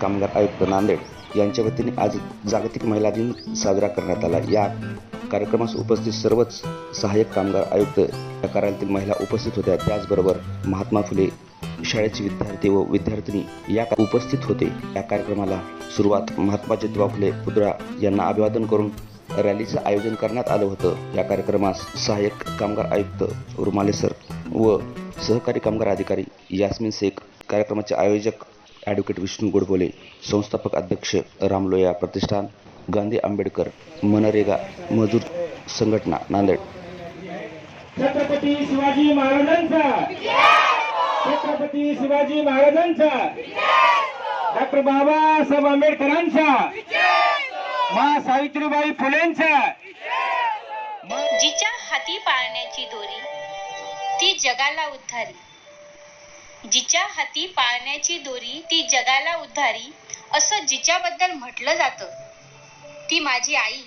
कामगार आयुक्त नांदेड यांच्या वतीने आज जागतिक महिला दिन साजरा करण्यात आला. या कार्यक्रमास उपस्थित सर्वच सहाय्यक कामगार आयुक्त या कार्यालयातील महिला उपस्थित होत्या. त्याचबरोबर महात्मा फुले शाळेचे विद्यार्थी व विद्यार्थिनी या उपस्थित होते. या कार्यक्रमाला सुरुवात महात्मा ज्योतिबा फुले पुतळा यांना अभिवादन करून रॅलीचं आयोजन करण्यात आलं होतं. या कार्यक्रमास सहाय्यक कामगार आयुक्त रुमाले सर व सहकारी कामगार अधिकारी यास्मिन शेख कार्यक्रमाचे आयोजक ॲडव्होकेट विष्णू गोडबोले संस्थापक अध्यक्ष रामलोया प्रतिष्ठान गांधी आंबेडकर मनरेगा मजूर संघटना नांदेड छत्रपती शिवाजी महाराजांचा छत्रपती शिवाजी महाराजांचा डॉक्टर बाबासाहेब आंबेडकरांचा मा सावित्रीबाई फुलेंचा जिच्या हाती पाळण्याची दोरी ती जगाला उद्धारी. जिच्या हाती पाळण्याची दोरी ती जगाला उद्धारी असं जिच्याबद्दल म्हटलं जातं. ती माझी आई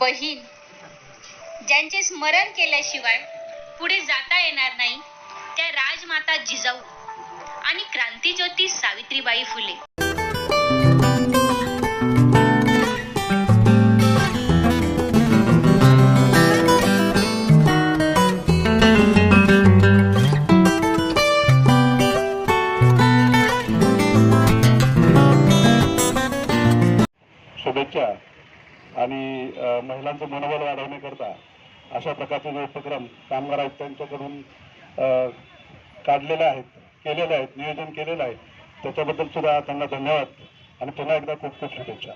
बहीण ज्यांचे स्मरण केल्याशिवाय पुढे जाता येणार नाही त्या राजमाता जिजाऊ आणि क्रांतीज्योती सावित्रीबाई फुले. आणि महिलांचं मनोबल वाढवण्याकरता अशा प्रकारचे जे उपक्रम कामगार आयुक्तांच्याकडून काढलेले आहेत केलेले आहेत नियोजन केलेलं आहे त्याच्याबद्दल सुद्धा त्यांना धन्यवाद आणि पुन्हा एकदा खूप खूप शुभेच्छा.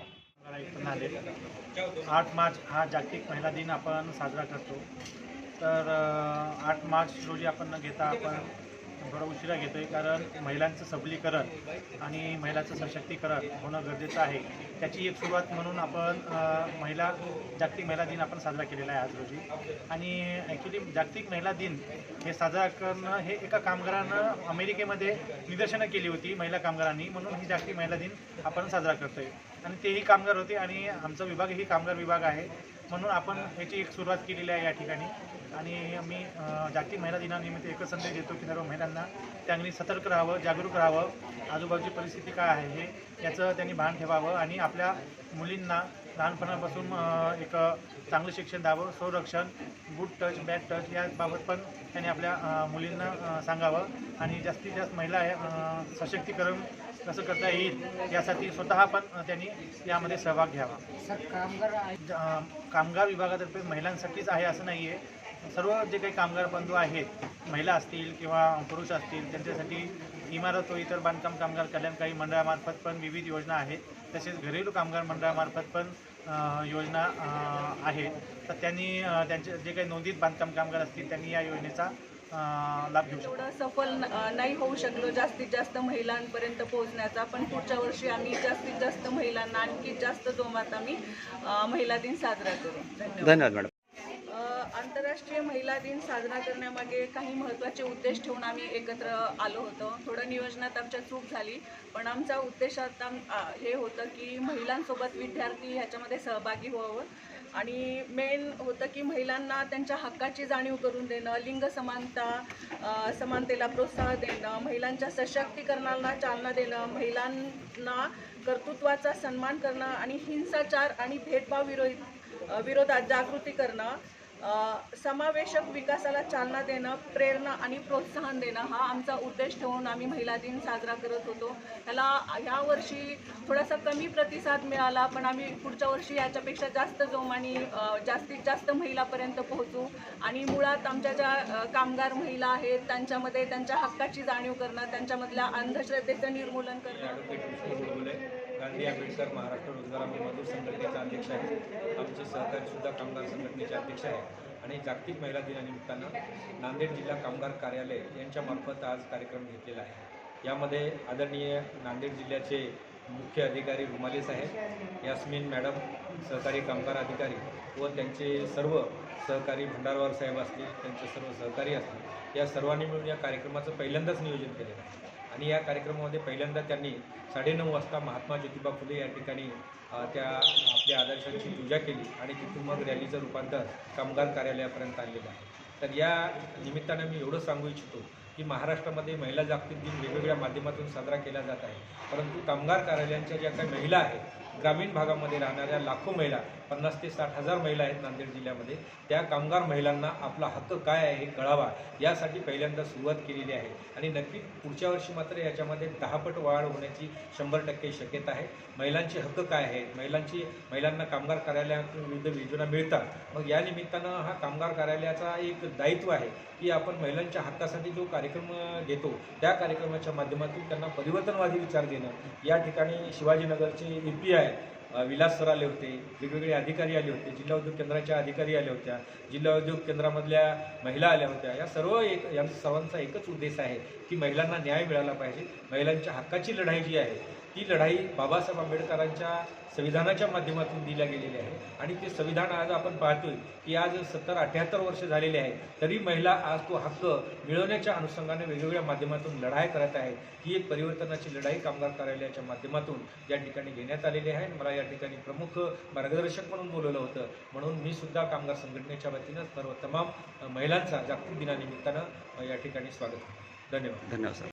आठ मार्च हा जागतिक महिला दिन आपण साजरा करतो. तर आठ मार्च रोजी आपण घेता आपण थोडा उशिरा घेतो आहे कारण महिलांचं सबलीकरण आणि महिलांचं सशक्तीकरण होणं गरजेचं आहे. त्याची एक सुरुवात म्हणून आपण महिला जागतिक महिला दिन आपण साजरा केलेला आहे आज रोजी. आणि ॲक्च्युली जागतिक महिला दिन हे साजरा करणं हे एका कामगारानं अमेरिकेमध्ये निदर्शनं केली होती महिला कामगारांनी. म्हणून ही जागतिक महिला दिन आपण साजरा करतो आहे आणि तेही कामगार होते आणि आमचा विभागही कामगार विभाग आहे. म्हणून आपण ह्याची एक सुरुवात केलेली आहे या ठिकाणी. आणि मी जागतिक महिला दिनानिमित्त एकच संदेश देतो की सर्व महिलांना त्यांनी सतर्क राहावं जागरूक राहावं. आजूबाजूची परिस्थिती काय आहे हे याचं त्यांनी भान ठेवावं आणि आपल्या मुलींना लहानपणापासून एक चांगलं शिक्षण द्यावं. संरक्षण गुड टच बॅड टच याबाबत पण त्यांनी आपल्या मुलींना सांगावं. आणि जास्तीत जास्त महिला सशक्तीकरण कसं करता येईल यासाठी स्वतः पण त्यांनी यामध्ये सहभाग घ्यावा. अ, कामगार विभागातर्फे महिलांसाठीच आहे असं नाही आहे. सर्व जे काही कामगार बंधू आहेत महिला असतील किंवा पुरुष असतील त्यांच्यासाठी इमारत व इतर बांधकाम कामगार कल्याणकारी मंडळामार्फत पण विविध योजना आहेत. तसेच घरेलू कामगार मंडळामार्फत पण योजना आहेत तर त्यांनी त्यांचे जे काही नोंदीत बांधकाम कामगार असतील त्यांनी या योजनेचा लाभ घेऊ शकतो. एवढं सफल नाही होऊ शकलो जास्तीत जास्त महिलांपर्यंत पोहोचण्याचा पण पुढच्या वर्षी आम्ही जास्तीत जास्त महिलांना आणखी जास्त जोमात आम्ही महिला दिन साजरा करू. धन्यवाद. मॅडम. आंतरराष्ट्रीय महिला दिन साजरा करण्यामागे काही महत्त्वाचे उद्देश ठेवून आम्ही एकत्र आलो होतो. थोडं नियोजनात आमच्या चूक झाली पण आमचा उद्देशात हे होतं की महिलांसोबत विद्यार्थी ह्याच्यामध्ये सहभागी व्हावं. आणि मेन होतं की महिलांना त्यांच्या हक्काची जाणीव करून देणं लिंग समानता समानतेला प्रोत्साहन देणं महिलांच्या सशक्तीकरणाला चालना देणं महिलांना कर्तृत्वाचा सन्मान करणं आणि हिंसाचार आणि भेदभाव विरोधी विरोधात जागृती करणं समावेशक विकासाला चालना देणं प्रेरणा आणि प्रोत्साहन देणं हा आमचा उद्देश ठेवून आम्ही महिला दिन साजरा करत होतो. ह्याला ह्या वर्षी थोडासा कमी प्रतिसाद मिळाला पण आम्ही पुढच्या वर्षी याच्यापेक्षा जास्त जोमाने जास्तीत जास्त महिलापर्यंत पोहोचू. आणि मुळात आमच्या ज्या कामगार महिला आहेत त्यांच्यामध्ये त्यांच्या हक्काची जाणीव करणं त्यांच्यामधल्या अंधश्रद्धेचं निर्मूलन करणं. गांधी आंबेडकर महाराष्ट्र रोजगार हमी मजूर संघटनेचा अध्यक्ष आहे आमचे सहकारीसुद्धा कामगार संघटनेचे अध्यक्ष आहे आणि जागतिक महिला दिनानिमित्तानं नांदेड जिल्हा कामगार कार्यालय यांच्यामार्फत आज कार्यक्रम घेतलेला आहे. यामध्ये आदरणीय नांदेड जिल्ह्याचे मुख्य अधिकारी रुमाले साहेब यास्मिन मॅडम सहकारी कामगार अधिकारी व त्यांचे सर्व सहकारी भंडारवार साहेब असतील त्यांचे सर्व सहकारी असतील या सर्वांनी मिळून या कार्यक्रमाचं पहिल्यांदाच नियोजन केलेलं आहे. आणि या कार्यक्रमामध्ये पहिल्यांदा त्यांनी साडेनऊ वाजता महात्मा ज्योतिबा फुले या ठिकाणी त्या आपल्या आदर्शांची पूजा केली आणि तिथून मग रॅलीचं रूपांतर कामगार कार्यालयापर्यंत आणलेलं आहे. तर या निमित्तानं मी एवढं सांगू इच्छितो की की महाराष्ट्रामध्ये महिला जागतिक दिन वेगवेगळ्या माध्यमातून साजरा केला जात आहे. परंतु कामगार कार्यालयांच्या ज्या काही महिला आहेत ग्रामीण भागामध्ये राहणाऱ्या लाखो महिला पन्नास ते साठ हजार महिला आहेत नांदेड जिल्ह्यामध्ये. त्या कामगार महिलांना आपला हक्क काय आहे हे कळावा यासाठी पहिल्यांदा सुरुवात केलेली आहे. आणि नक्की पुढच्या वर्षी मात्र याच्यामध्ये दहापट वाढ होण्याची शंभर टक्के शक्यता आहे. महिलांचे हक्क काय आहेत? महिलांची महिलांना कामगार कार्यालयातून विविध योजना मिळतात. मग या निमित्तानं हा कामगार कार्यालयाचा एक दायित्व आहे की आपण महिलांच्या हक्कासाठी जो कार्यक्रम घेतो त्या कार्यक्रमाच्या माध्यमातून त्यांना परिवर्तनवादी विचार देणं. या ठिकाणी शिवाजीनगरचे A P I Vilas sir आले होते वेगवेगळे अधिकारी आले होते जिल्हा उद्योग केंद्राच्या अधिकारी आल्या होत्या जिल्हा उद्योग केंद्रामधल्या महिला आल्या होत्या या सर्व एक यांचा सर्वांचा एकच उद्देश आहे की महिलांना न्याय मिळाला पाहिजे महिलांच्या हक्काची लढाई जी आहे ती लढाई बाबासाहेब आंबेडकरांच्या संविधानाच्या माध्यमातून दिल्या गेलेली आहे. आणि ते संविधान आज आपण पाहतोय की आज सत्तर अठ्याहत्तर वर्ष झालेले आहे. तरी महिला आज तो हक्क मिळवण्याच्या अनुषंगाने वेगवेगळ्या माध्यमातून लढाई करत आहे. ही एक परिवर्तनाची लढाई कामगार कार्यालयाच्या माध्यमातून या ठिकाणी घेण्यात आलेली आहे. मला या ठिकाणी प्रमुख मार्गदर्शक म्हणून बोलवलं होतं. म्हणून मी सुद्धा कामगार संघटनेच्या वतीनं सर्व तमाम महिलांचा जागतिक दिनानिमित्तानं या ठिकाणी स्वागत धन्यवाद. धन्यवाद सर.